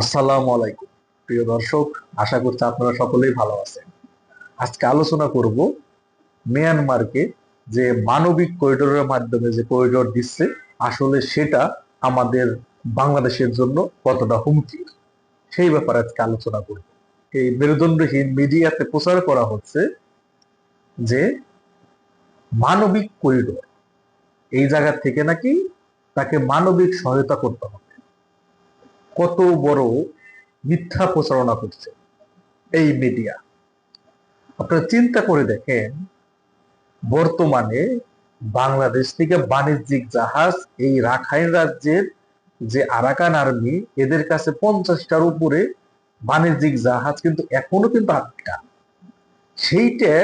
আসসালামু আলাইকুম। প্রিয় দর্শক, আশা করছি আপনারা সকলেই ভালো আছেন। আজকে আলোচনা করব মিয়ানমারকে যে মানবিক করিডোরের মাধ্যমে যে করিডোর দিচ্ছে, আসলে সেটা আমাদের বাংলাদেশের জন্য কতটা হুমকি? সেই ব্যাপারে আজকে আলোচনা করব। এই মেরুদণ্ডহীন মিডিয়াতে প্রচার করা হচ্ছে যে মানবিক করিডোর, এই জায়গা থেকে নাকি তাকে মানবিক সহায়তা করতে হবে। কত বড় মিথ্যা প্রচারণা করছে এই মিডিয়া আপনারা চিন্তা করে দেখেন, বর্তমানে বাংলাদেশ থেকে বাণিজ্যিক জাহাজ এই রাখাইন রাজ্যের যে আরাকান আর্মি, এদের কাছে পঞ্চাশটার উপরে বাণিজ্যিক জাহাজ কিন্তু এখনও কিন্তু আটকা সেইটা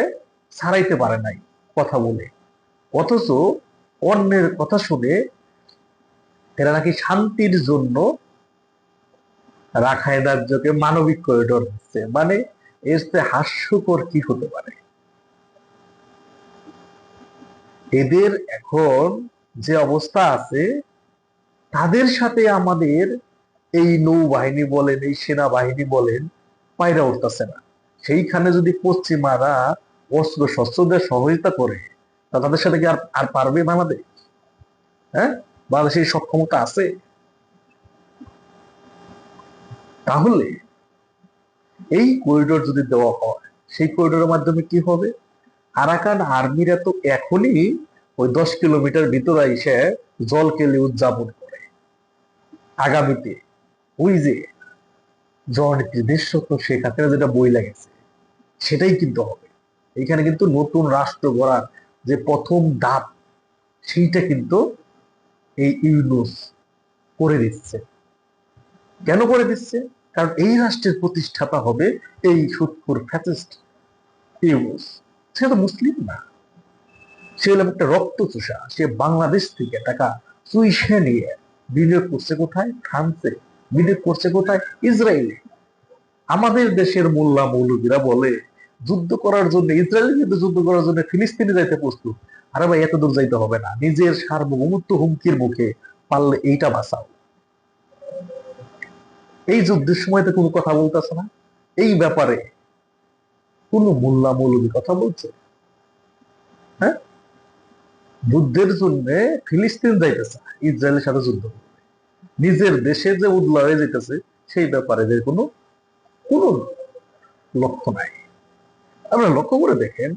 ছাড়াইতে পারে নাই, কথা বলে। অথচ অন্যের কথা শুনে এরা নাকি শান্তির জন্য রাখাইন রাজ্যকে মানবিক করিডোর দিচ্ছে মানে এর হাস্যকর কি হতে পারে? এদের এখন যে অবস্থা আছে, তাদের সাথে আমাদের এই নৌবাহিনী বলেন, এই সেনাবাহিনী বলেন, পায়রা উঠতেছে না। সেইখানে যদি পশ্চিমারা অস্ত্র শস্ত্রদের সহযোগিতা করে তাদের সাথে কি আর আর পারবে বাংলাদেশ? হ্যাঁ? বাংলাদেশের সক্ষমতা আছে? তাহলে এই করিডোর যদি দেওয়া হয়, সেই করিডোরের মাধ্যমে কি হবে? আরাকান আর্মিরা তো এখনই ওই দশ কিলোমিটার ভিতরে এসে জল উদযাপন করে। আগামীতে ওই যে জননীতির দেশত শেখ হাসিনা যেটা বই লাগেছে সেটাই কিন্তু হবে। এখানে কিন্তু নতুন রাষ্ট্র গড়ার যে প্রথম ধাপ, সেইটা কিন্তু এই ইউনুস করে দিচ্ছে। কেন করে দিচ্ছে? কারণ এই রাষ্ট্রের প্রতিষ্ঠাতা হবে এই সুৎখুর ফ্যাসিস্ট ইউনুস। সে তো মুসলিম না। সে হলো একটা রক্ত চুষা সে বাংলাদেশ থেকে টাকা চুইসে নিয়ে বিনিয়োগ করছে কোথায়? ফ্রান্সে। বিনিয়োগ করছে কোথায়? ইসরায়েলে। আমাদের দেশের মোল্লা মৌলবীরা বলে, যুদ্ধ করার জন্য, ইসরায়েলের কিন্তু যুদ্ধ করার জন্য ফিলিস্তিনে যাইতে প্রস্তুত। আরে ভাই এত দূর যাইতে হবে না। নিজের সার্বভৌমত্ব হুমকির মুখে পারলে এইটা বাঁচাও। এই যুদ্ধের সময় তো কোনো কথা বলতেছে না। এই ব্যাপারে কোন মোল্লা মৌলবী কথা বলছে হ্যাঁ? যুদ্ধের জন্য ফিলিস্তিন যাইতেছে, ইসরায়েলের সাথে যুদ্ধ নিজের দেশে যে উদলা হয়ে যেতেছে সেই ব্যাপারে এদের কোনো কোনো লক্ষ্য নাই। আপনারা লক্ষ্য করে দেখেন,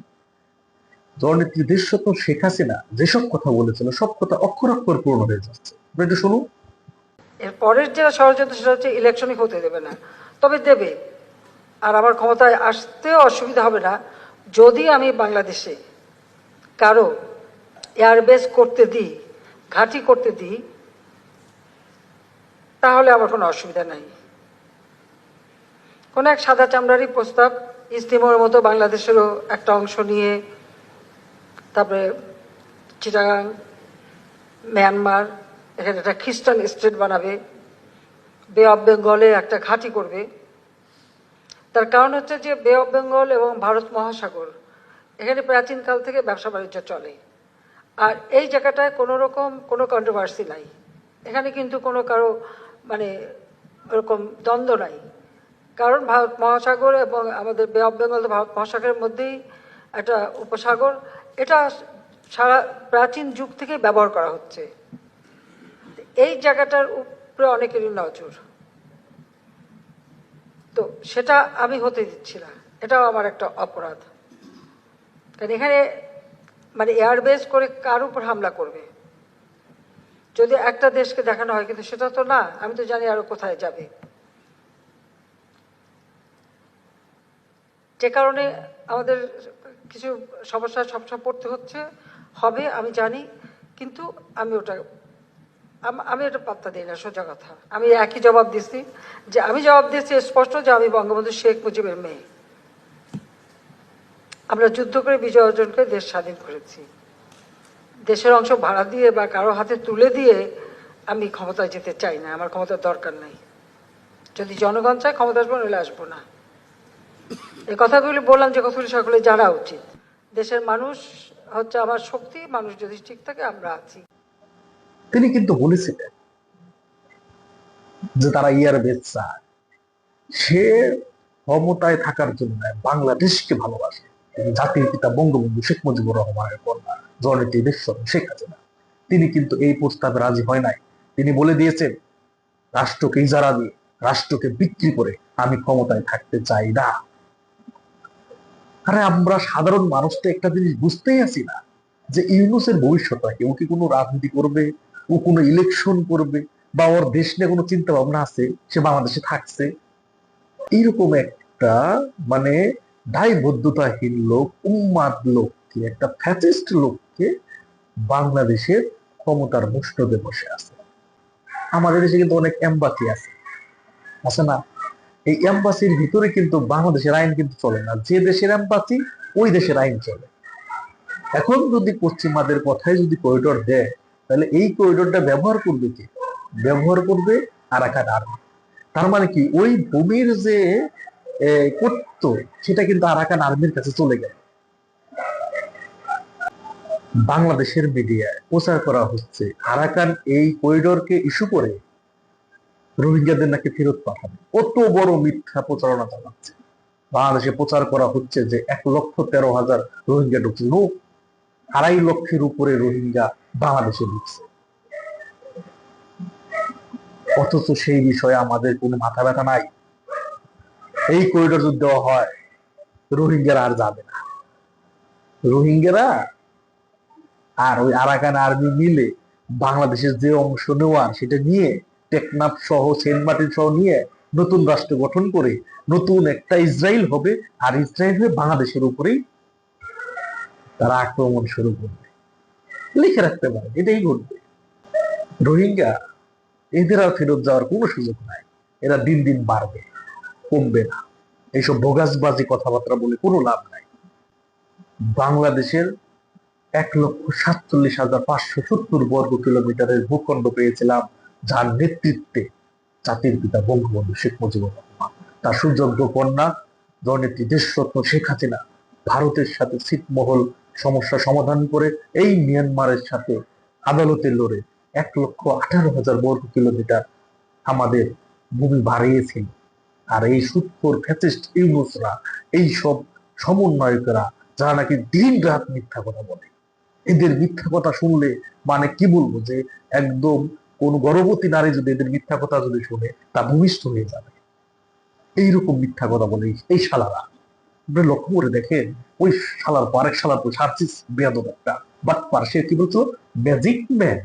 জননেত্রী দেশত শেখ হাসিনা যেসব কথা বলেছিল, সব কথা অক্ষর অক্ষর পূর্ণ হয়ে যাচ্ছে। আপনি একটু শুনুন। এর পরের যেটা ষড়যন্ত্র সেটা হচ্ছে ইলেকশনই হতে দেবে না। তবে দেবে। আর আমার ক্ষমতায় আসতেও অসুবিধা হবে না। যদি আমি বাংলাদেশে কারও এয়ারবেস করতে দিই, ঘাঁটি করতে দিই, তাহলে আমার কোনো অসুবিধা নাই। কোনো এক সাদা চামড়ারই প্রস্তাব ইস্তিমোর মতো বাংলাদেশেরও একটা অংশ নিয়ে, তারপরে চিটাগাং, মিয়ানমার এখানে একটা খ্রিস্টান স্টেট বানাবে বে অফ বেঙ্গলে একটা ঘাঁটি করবে। তার কারণ হচ্ছে যে বে অফ বেঙ্গল এবং ভারত মহাসাগর, এখানে প্রাচীনকাল থেকে ব্যবসা বাণিজ্য চলে। আর এই জায়গাটায় কোনো রকম কোনো কন্ট্রোভার্সি নাই। এখানে কিন্তু কোনো কারও মানে ওরকম দ্বন্দ্ব নাই। কারণ ভারত মহাসাগর এবং আমাদের বে অফ বেঙ্গল ভারত মহাসাগরের মধ্যেই একটা উপসাগর, এটা সারা প্রাচীন যুগ থেকে ব্যবহার করা হচ্ছে। এই জায়গাটার উপরে অনেকেরই নজর। তো সেটা আমি হতে দিচ্ছি না। এটাও আমার একটা অপরাধ। কারণ এখানে মানে এয়ারবেস করে কার উপর হামলা করবে? যদি একটা দেশকে দেখানো হয়, কিন্তু সেটা তো না, আমি তো জানি আরও কোথায় যাবে। যে কারণে আমাদের কিছু সমস্যা সবসময় পড়তে হচ্ছে। হবে, আমি জানি, কিন্তু আমি ওটা আম- এটা পাত্তা দিই না, সোজা কথা। আমি একই জবাব দিচ্ছি যে আমি জবাব দিচ্ছি স্পষ্ট যে আমি বঙ্গবন্ধু শেখ মুজিবের মেয়ে। আমরা যুদ্ধ করে বিজয় অর্জন করে দেশ স্বাধীন করেছি। দেশের অংশ ভাড়া দিয়ে বা কারও হাতে তুলে দিয়ে আমি ক্ষমতায় যেতে চাই না, আমার ক্ষমতার দরকার নাই। যদি জনগণ চায় ক্ষমতা আসব, নইলে আসব না। এই কথাগুলি বললাম যে কথাগুলি সকলে জানা উচিত। দেশের মানুষ হচ্ছে আমার শক্তি, মানুষ যদি ঠিক থাকে আমরা আছি। তিনি কিন্তু বলেছিলেন যে তারা ইয়ার বেচ সে ক্ষমতায় থাকার জন্য বাংলাদেশকে ভালোবাসে। জাতির পিতা বঙ্গবন্ধু শেখ মুজিবুর রহমানের কন্যা জননেত্রী দেশম শেখ হাসিনা। তিনি কিন্তু এই প্রস্তাবে রাজি হয় নাই। তিনি বলে দিয়েছেন, রাষ্ট্রকে ইজারা দিয়ে, রাষ্ট্রকে বিক্রি করে আমি ক্ষমতায় থাকতে চাই না। আরে আমরা সাধারণ মানুষ তো একটা জিনিস বুঝতেই আছি না যে ইউনুসের ভবিষ্যৎটা কি ও কি কোনো রাজনীতি করবে? ও কোনো ইলেকশন করবে বা ওর দেশ নিয়ে কোনো চিন্তা ভাবনা আছে, সে বাংলাদেশে থাকছে। এইরকম একটা মানে দায়বদ্ধতাহীন লোক উন্মাদ লোককে, একটা ফ্যাসিস্ট লোককে বাংলাদেশের ক্ষমতার মুষ্টতে বসে আছে। আমাদের দেশে কিন্তু অনেক এম্বাসি আছে। আছে না? এই এম্বাসির ভিতরে কিন্তু বাংলাদেশের আইন কিন্তু চলে না। যে দেশের এম্বাসি ওই দেশের আইন চলে। এখন যদি পশ্চিমাদের কথায় যদি করিডোর দেয় তাহলে এই করিডোরটা ব্যবহার করবে কি? ব্যবহার করবে আরাকান আর্মি তার মানে কি? ওই ভূমির যে করতো সেটা কিন্তু আরাকান আর্মির কাছে চলে গেল। বাংলাদেশের মিডিয়ায় প্রচার করা হচ্ছে আরাকান এই করিডোরকে ইস্যু করে রোহিঙ্গাদের নাকি ফেরত পাঠাবে। কত বড় মিথ্যা প্রচারণা চালাচ্ছে। বাংলাদেশে প্রচার করা হচ্ছে যে এক লক্ষ তেরো হাজার রোহিঙ্গা ঢুকছে। আড়াই লক্ষের উপরে রোহিঙ্গা বাংলাদেশে ঢুকছে। অথচ সেই বিষয়ে আমাদের কোনো মাথা ব্যথা নাই। এই করিডোর যদি দেওয়া হয়, রোহিঙ্গারা আর যাবে না। রোহিঙ্গারা আর ওই আরাকান আর্মি মিলে বাংলাদেশের যে অংশ নেওয়ার সেটা নিয়ে টেকনাফ সহ, সেন্ট মার্টিন সহ নিয়ে নতুন রাষ্ট্র গঠন করে নতুন একটা ইসরায়েল হবে, আর ইসরায়েল বাংলাদেশের উপরেই তারা আক্রমণ শুরু করবে। লিখে রাখতে পারে, এটাই ঘটবে। রোহিঙ্গা এদের আর ফেরত যাওয়ার কোনো সুযোগ নাই। এরা দিন দিন বাড়বে, কমবে না। এইসব ভোগাসবাজি কথাবার্তা বলে কোনো লাভ নাই। বাংলাদেশের এক লক্ষ সাতচল্লিশ হাজার পাঁচশো সত্তর বর্গ কিলোমিটারের ভূখণ্ড পেয়েছিলাম, যার নেতৃত্বে জাতির পিতা বঙ্গবন্ধু শেখ মুজিবুর রহমান। তার সুযোগ্য কন্যা জননেত্রী দেশরত্ন শেখ হাসিনা, ভারতের সাথে ছিটমহল সমস্যা সমাধান করে এই মিয়ানমারের সাথে আদালতে লড়ে এক লক্ষ আঠারো হাজার বর্গ কিলোমিটার আমাদের ভূমি বাড়িয়েছিল আর এই সুৎখোর ফ্যাসিস্ট ইউনুসরা, এই সব সমন্বয়করা, যারা নাকি দিন রাত মিথ্যা কথা বলে। এদের মিথ্যা কথা শুনলে মানে কি বলব যে একদম কোন গর্ভবতী নারী যদি এদের মিথ্যা কথা যদি শুনে, তা ভূমিষ্ঠ হয়ে যাবে। এইরকম মিথ্যা কথা বলে এই- এই শালারা। আপনি লক্ষ্য করে দেখেন, ওই শালার পর আরেক শালার তো সার্চিস বেয়াদব একটা। বাট পার সে কি বলছো ম্যাজিক ম্যান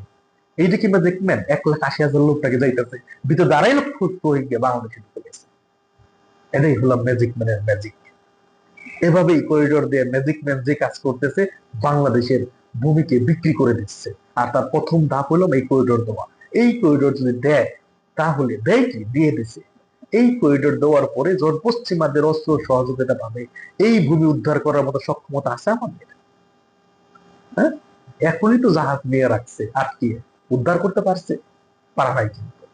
এইটা কি ম্যাজিক ম্যান এক লাখ আশি হাজার লোকটাকে যাইতেছে। ভিতরে আড়াই লক্ষ রোহিঙ্গা বাংলাদেশে ঢুকে গেছে। এটাই হলো ম্যাজিক ম্যানের ম্যাজিক এভাবেই করিডোর দিয়ে ম্যাজিক ম্যান যে কাজ করতেছে, বাংলাদেশের ভূমিকে বিক্রি করে দিচ্ছে। আর তার প্রথম ধাপ হলো এই করিডোর দেওয়া। এই করিডোর যদি দেয়, তাহলে দেয় কি? দিয়ে দিছে। এই করিডোর দেওয়ার পরে যখন পশ্চিমাদের অস্ত্র সহযোগিতা পাবে। এই ভূমি উদ্ধার করার মতো সক্ষমতা আছে আমাদের। হ্যাঁ? এখনই তো জাহাজ নিয়ে রাখছে, আটকিয়ে। উদ্ধার করতে পারছে, পারা নাই কিন্তু।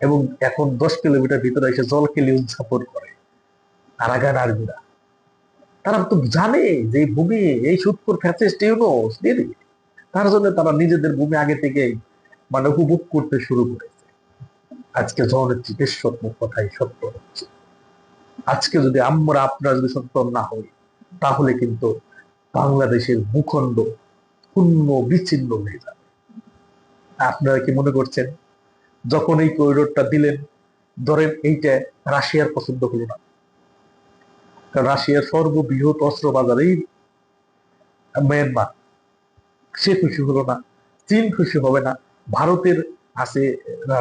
এবং এখন দশ কিলোমিটার ভিতরে এসে জল খেলে উদযাপন করে। আরাগান আর্মিরা। তারা তো জানে যে ভূমি, এই সুৎপুর ফ্যাসিস্ট ইউনোস তার জন্য তারা নিজেদের ভূমি আগে থেকে মানে উপভোগ করতে শুরু করেছে। আজকে জননেত্রী বেশ সত্য কথাই সত্য হচ্ছে। আজকে যদি আমরা, আপনারা যদি সত্য না হই, তাহলে কিন্তু বাংলাদেশের ভূখণ্ড শূন্য বিচ্ছিন্ন হয়ে যাবে। আপনারা কি মনে করছেন? যখন এই করিডোরটা দিলেন, ধরেন এইটা রাশিয়ার পছন্দ হলো না। রাশিয়ার সর্ববৃহৎ অস্ত্র বাজার এই মিয়ানমার সে খুশি হলো না, চীন খুশি হবে না, ভারতের আছে,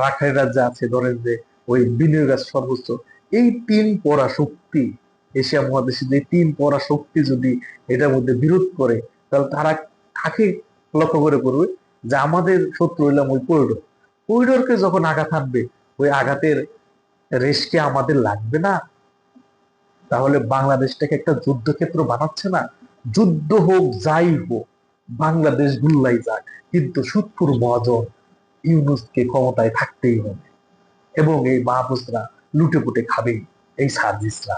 রাখাইন রাজ্যে আছে, ধরেন যে ওই বিনিয়োগ আছে সর্বোচ্চ। এই তিন পরা শক্তি এশিয়া মহাদেশে যে তিন পরা শক্তি যদি এটার মধ্যে বিরোধ করে, তাহলে তারা কাকে লক্ষ্য করে করবে? যে আমাদের শত্রু হইলাম ওই করিডোর। করিডোরকে যখন আঘাত আনবে ওই আঘাতের রেশকে আমাদের লাগবে না? তাহলে বাংলাদেশটাকে একটা যুদ্ধক্ষেত্র বানাচ্ছে না? যুদ্ধ হোক, যাই হোক, বাংলাদেশ গুল্লাই যাক, কিন্তু সুৎপুর মহাজন ইউনুসকে ক্ষমতায় থাকতেই হবে। এবং এই মাহফুজরা লুটেপুটে খাবে এই সার্জিসরা।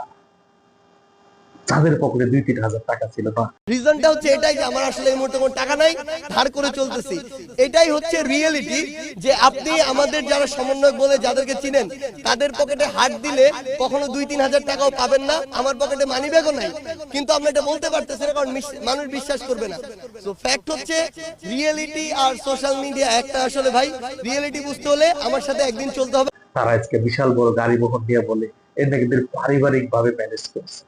যাদের পকেটে দুই তিন হাজার টাকা ছিল না রিজনটা হচ্ছে এটাই যে আমার আসলে এই মুহূর্তে কোনো টাকা নাই ধার করে চলতেছি। এটাই হচ্ছে রিয়েলিটি যে আপনি আমাদের যারা সমন্বয়ক বলে যাদেরকে চিনেন তাদের পকেটে হাত দিলে কখনো দুই তিন হাজার টাকাও পাবেন না আমার পকেটে মানি ব্যাগও নাই। কিন্তু আমরা এটা বলতে পারতেছি না কারণ মানুষ বিশ্বাস করবে না। তো ফ্যাক্ট হচ্ছে রিয়েলিটি আর সোশ্যাল মিডিয়া একটা আসলে ভাই রিয়েলিটি বুঝতে হলে আমার সাথে একদিন চলতে হবে। তারা আজকে বিশাল বড় গাড়ি বহন দিয়ে বলে এর নাকি পারিবারিক ভাবে ম্যানেজ করছে।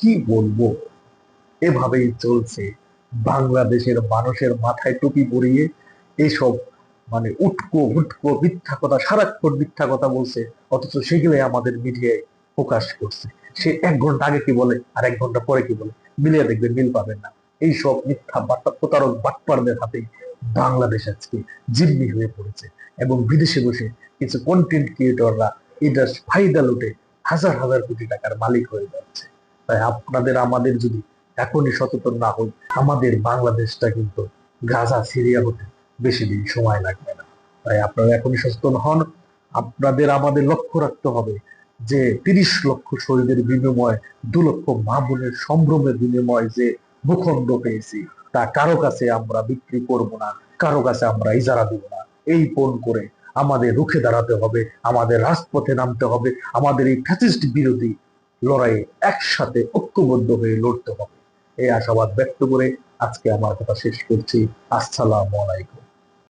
কি বলব? এভাবেই চলছে। বাংলাদেশের মানুষের মাথায় টুপি পরিয়ে এইসব মানে উটকো উটকো মিথ্যা কথা, সারাক্ষণ মিথ্যা কথা বলছে। অথচ সেগুলোই আমাদের মিডিয়ায় প্রকাশ করছে। সে এক ঘণ্টা আগে কি বলে, আর এক ঘণ্টা পরে কি বলে? মিলিয়ে দেখবেন, মিল পাবেন না। এইসব মিথ্যা প্রতারক বাটপারদের হাতে বাংলাদেশ আজকে জিম্মি হয়ে পড়েছে। এবং বিদেশে বসে কিছু কন্টেন্ট ক্রিয়েটররা এটা ফায়দা লুটে হাজার হাজার কোটি টাকার মালিক হয়ে যাচ্ছে। তাই আপনাদের, আমাদের যদি এখনই সচেতন না হই, আমাদের বাংলাদেশটা কিন্তু গাজা, সিরিয়া হতে বেশি দিন সময় লাগবে না। তাই আপনারা এখনই সচেতন হন। আপনাদের, আমাদের লক্ষ্য রাখতে হবে যে তিরিশ লক্ষ শহীদের বিনিময়, দু লক্ষ মা বোনের সম্ভ্রমের বিনিময় যে ভূখণ্ড পেয়েছি, তা কারও কাছে আমরা বিক্রি করব না, কারও কাছে আমরা ইজারা দিব না। এই পণ করে আমাদের রুখে দাঁড়াতে হবে, আমাদের রাজপথে নামতে হবে, আমাদের এই ফ্যাসিস্ট বিরোধী লড়াইয়ে একসাথে ঐক্যবদ্ধ হয়ে লড়তে হবে। এই আশাবাদ ব্যক্ত করে আজকে আমার কথা শেষ করছি। আসসালামু আলাইকুম।